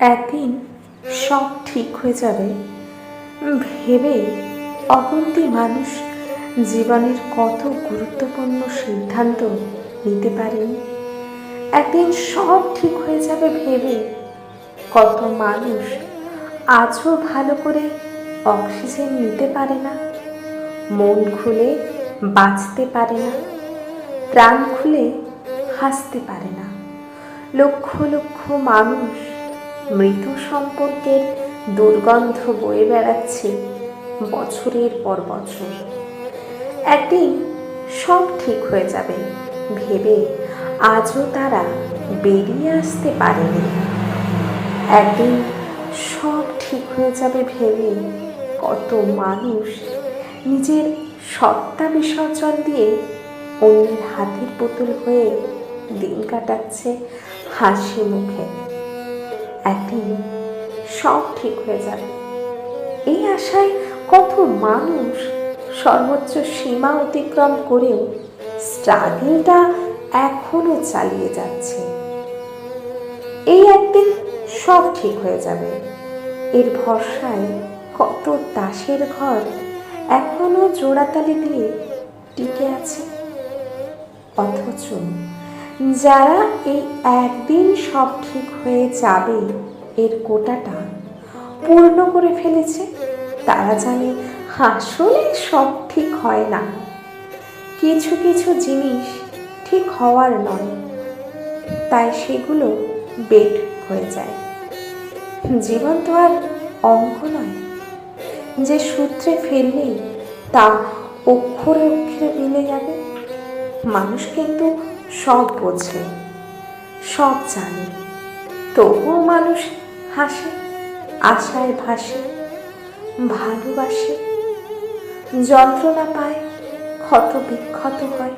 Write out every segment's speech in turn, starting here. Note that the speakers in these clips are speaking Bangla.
একদিন সব ঠিক হয়ে যাবে। ভেবে অগন্তি মানুষ জীবনের কত গুরুত্বপূর্ণ সিদ্ধান্ত নিতে পারেন একদিন সব ঠিক হয়ে যাবে ভেবে কত মানুষ আজও ভালো করে অক্সিজেন নিতে পারে না? মন খুলে বাঁচতে পারে না। প্রাণ খুলে হাসতে পারে না। লক্ষ লক্ষ মানুষ মৃত সম্পর্কের দুর্গন্ধ বয়ে বেড়াচ্ছে বছরের পর বছর। একদিন সব ঠিক হয়ে যাবে। ভেবে আজও তারা বেরিয়ে আসতে পারেনি। একদিন সব ঠিক হয়ে যাবে ভেবে কত মানুষ নিজের সত্তা বিসর্জন দিয়ে অন্যের হাতের পুতুল হয়ে দিন কাটাচ্ছে হাসি মুখে একদিন সব ঠিক হয়ে যাবে। এই আশায় কত মানুষ সর্বোচ্চ সীমা অতিক্রম করেও স্ট্রাগলটা এখনও চালিয়ে যাচ্ছে। এই একদিন সব ঠিক হয়ে যাবে। এর ভরসায় কত দাসের ঘর এখনও জোড়াতালি দিয়ে টিকে আছে। অথচ যারা এই একদিন সব ঠিক হয়ে যাবে, এর কোটাটা পূর্ণ করে ফেলেছে, তারা জানে আসলে সব ঠিক হয় না। কিছু কিছু জিনিস ঠিক হওয়ার নয়, তাই সেগুলো বেড হয়ে যায়। জীবন তো আর অঙ্ক নয়, যে সূত্রে ফেললেই তা অক্ষরে অক্ষরে মিলে যাবে। মানুষ কিন্তু সব বোঝে, সব জানে। তবুও মানুষ হাসে, আশায় ভাসে, ভালোবাসে। যন্ত্রণা পায়, ক্ষত বিক্ষত হয়,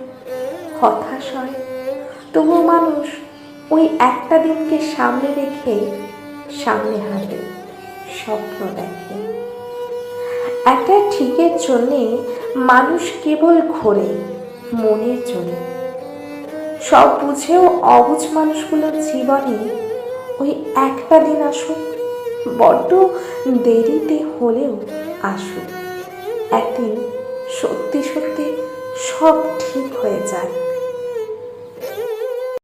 হতাশ হয়। তবুও মানুষ ওই একটা দিনকে সামনে রেখে সামনে হাঁটে, স্বপ্ন দেখে। একটা ঠিকের জন্যে মানুষ কেবল ঘোরে, মনের জন্য সব বুঝেও অবুঝ মানুষগুলোর জীবনে ওই একটা দিন আসুক, বড্ড দেরিতে হলেও আসুক। একদিন সত্যি সত্যি সব ঠিক হয়ে যায়।